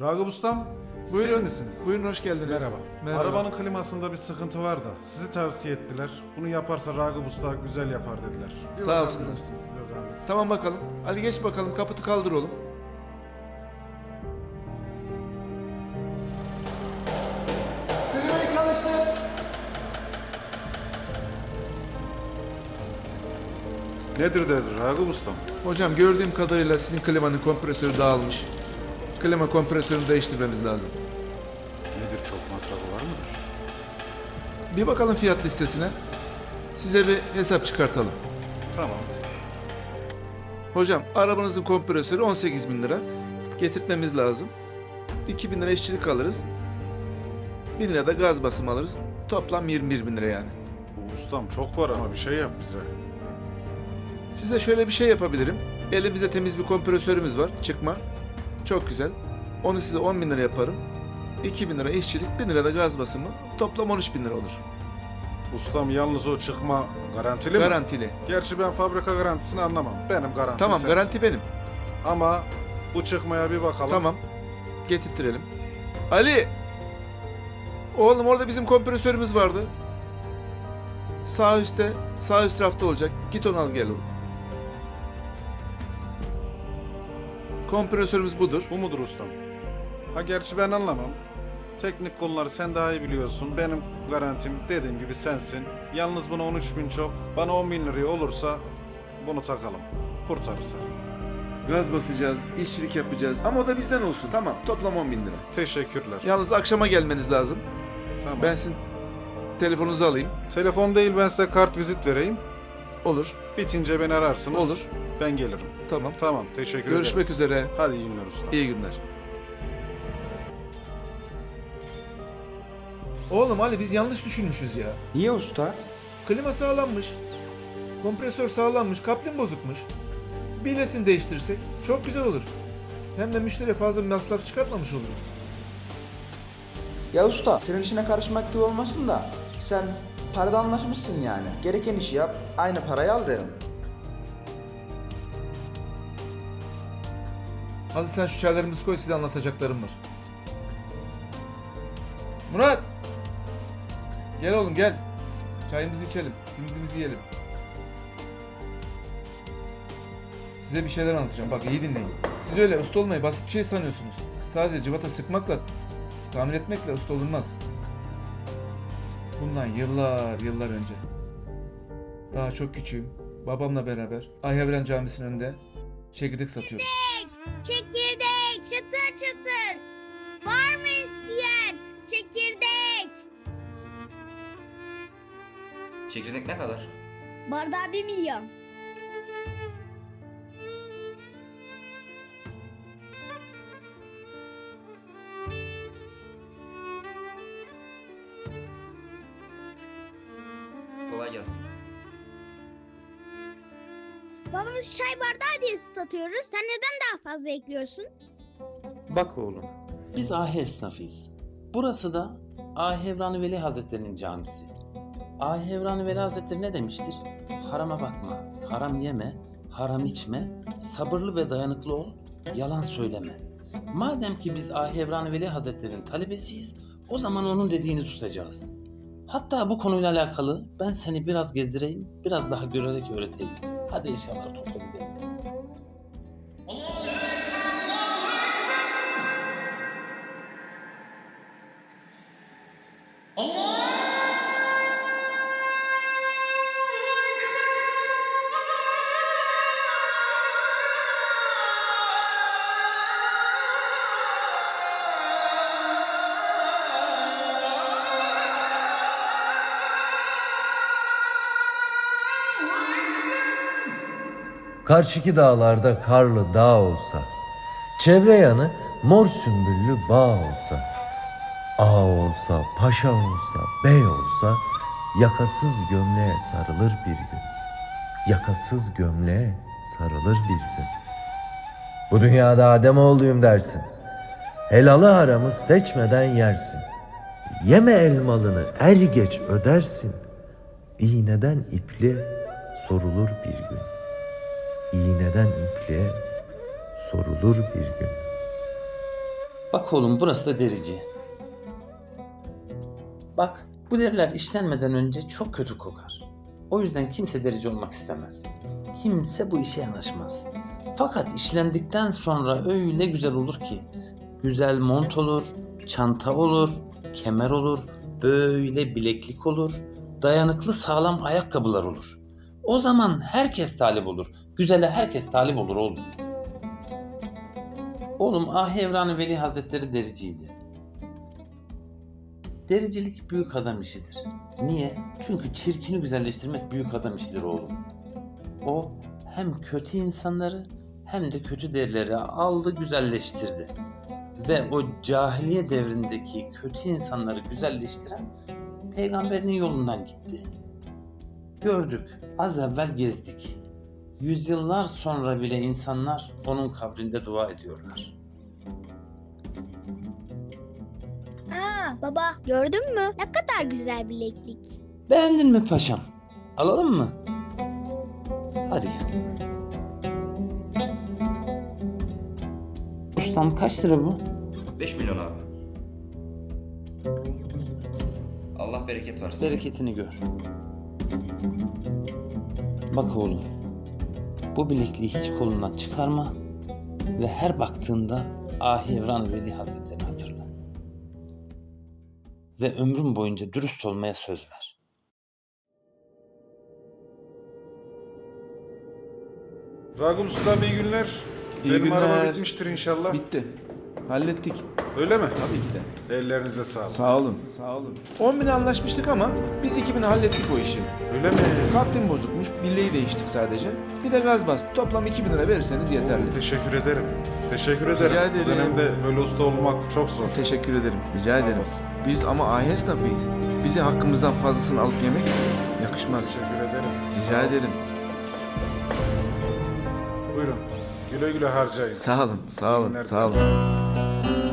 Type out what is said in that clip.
Ragıp Ustam, Buyurun. siz misiniz? Buyurun hoş geldiniz. Merhaba. Merhaba. Arabanın klimasında bir sıkıntı var da sizi tavsiye ettiler. Bunu yaparsa Ragıp Usta güzel yapar dediler. Bir Sağ olsunlar. Size zahmet. Tamam bakalım. Ali geç bakalım kaputu kaldır oğlum. Nedir dedi Ragıp Ustam? Hocam gördüğüm kadarıyla sizin klimanın kompresörü dağılmış. Klima kompresörünü değiştirmemiz lazım. Nedir çok masrafı var mıdır? Bir bakalım fiyat listesine. Size bir hesap çıkartalım. Tamam. Hocam arabanızın kompresörü 18 bin lira. Getirtmemiz lazım. 2000 lira işçilik alırız. 1000 lira da gaz basımı alırız. Toplam 21 bin lira yani. Bu ustam çok var ama bir şey yap bize. Size şöyle bir şey yapabilirim. Elimizde temiz bir kompresörümüz var. Çıkma. Çok güzel. Onu size 10 bin lira yaparım. 2 bin lira işçilik, 1000 lira da gaz basımı. Toplam 13 bin lira olur. Ustam yalnız o çıkma garantili mi? Garantili. Gerçi ben fabrika garantisini anlamam. Benim garantim Tamam sensin. garanti benim. Ama bu çıkmaya bir bakalım. Tamam. Getirtirelim. Ali! Oğlum orada bizim kompresörümüz vardı. Sağ üstte, sağ üst rafta olacak. Git onu al gel oğlum. Kompresörümüz budur. Bu mudur ustam? Ha gerçi ben anlamam. Teknik konuları sen daha iyi biliyorsun. Benim garantim dediğim gibi sensin. Yalnız buna 13 bin çok. Bana 10 bin liraya olursa bunu takalım. Kurtarırsa. Gaz basacağız, işçilik yapacağız. Ama o da bizden olsun. Tamam, toplam 10 bin lira. Teşekkürler. Yalnız akşama gelmeniz lazım. tamam. Ben sizin telefonunuzu alayım. Telefon değil ben size kart vizit vereyim. Olur. Bitince beni ararsınız. Olur. Ben gelirim. Tamam. Tamam teşekkür Görüşmek ederim. üzere. Hadi iyi günler usta. İyi günler. Oğlum Ali biz yanlış düşünmüşüz ya. Niye usta? Klima sağlanmış. Kompresör sağlanmış. Kaplin bozukmuş. Bilesini değiştirirsek çok güzel olur. Hem de müşteriye fazla bir masraf çıkartmamış oluruz. Ya usta senin işine karışmak gibi olmasın da sen parada anlaşmışsın yani. Gereken işi yap, aynı parayı al derim. Hadi sen şu çaylarımızı koy size anlatacaklarım var. Murat! Gel oğlum gel. Çayımızı içelim. Simidimizi yiyelim. Size bir şeyler anlatacağım. Bak iyi dinleyin. Siz öyle usta olmayı basit bir şey sanıyorsunuz. Sadece cıvata sıkmakla, tamir etmekle usta olunmaz. Bundan yıllar yıllar önce. Daha çok küçüğüm. Babamla beraber Ayhavren Camisi'nin önünde çekirdek satıyoruz. Çekirdek ne kadar? Bardağı bir milyon. Kolay gelsin. Babamız çay bardağı diye satıyoruz. Sen neden daha fazla ekliyorsun? Bak oğlum, biz ahi esnafıyız. Burası da Ahevran Veli Hazretleri'nin camisi. Ahevran Veli Hazretleri ne demiştir? Harama bakma, haram yeme, haram içme, sabırlı ve dayanıklı ol, yalan söyleme. Madem ki biz Ahevran Veli Hazretleri'nin talebesiyiz, o zaman onun dediğini tutacağız. Hatta bu konuyla alakalı ben seni biraz gezdireyim, biraz daha görerek öğreteyim. Hadi inşallah topla gidelim. Karşıki dağlarda karlı dağ olsa, çevre yanı mor sümbüllü bağ olsa, ağa olsa, paşa olsa, bey olsa, yakasız gömleğe sarılır bir gün. Yakasız gömleğe sarılır bir gün. Bu dünyada Adem oğluyum dersin. Helalı haramı seçmeden yersin. Yeme elmalını er geç ödersin. İğneden ipliğe sorulur bir gün. İğneden ipliğe sorulur bir gün. Bak oğlum burası da derici. Bak bu deriler işlenmeden önce çok kötü kokar. O yüzden kimse derici olmak istemez. Kimse bu işe yanaşmaz. Fakat işlendikten sonra öyle güzel olur ki. Güzel mont olur, çanta olur, kemer olur, böyle bileklik olur, dayanıklı sağlam ayakkabılar olur. O zaman herkes talip olur. Güzele herkes talip olur oğlum. Oğlum Ahevran Veli Hazretleri dericiydi. Dericilik büyük adam işidir. Niye? Çünkü çirkini güzelleştirmek büyük adam işidir oğlum. O hem kötü insanları hem de kötü derileri aldı güzelleştirdi. Ve o cahiliye devrindeki kötü insanları güzelleştiren peygamberinin yolundan gitti. Gördük, az evvel gezdik. Yüzyıllar sonra bile insanlar onun kabrinde dua ediyorlar. Aa baba gördün mü? Ne kadar güzel bileklik. Beğendin mi paşam? Alalım mı? Hadi gel. Ustam kaç lira bu? 5 milyon abi. Allah bereket versin. Bereketini gör. Bak oğlum. Bu bilekliği hiç kolundan çıkarma ve her baktığında Ahi Evran Veli Hazretleri hatırla. Ve ömrün boyunca dürüst olmaya söz ver. Ragıp Usta iyi günler. İyi Benim araba günler. bitmiştir inşallah. Bitti. Hallettik. Öyle mi? Tabii ki de. Ellerinize sağlık. Sağ olun. Sağ olun. 10 bin anlaşmıştık ama biz 2000'e hallettik o işi. Öyle mi? Kaplim bozukmuş. Billeyi değiştik sadece. Bir de gaz bastı. Toplam 2000 lira verirseniz yeterli. Teşekkür ederim. Teşekkür ederim. Rica ederim. Bu dönemde böyle usta olmak çok zor. Teşekkür ederim. Rica ederim. olasın. Biz ama ahi esnafıyız. Bize hakkımızdan fazlasını alıp yemek yakışmaz. Teşekkür ederim. Rica ederim. Buyurun. Güle güle harcayın. Sağ olun. Sağ olun. Sağ olun. Thank you.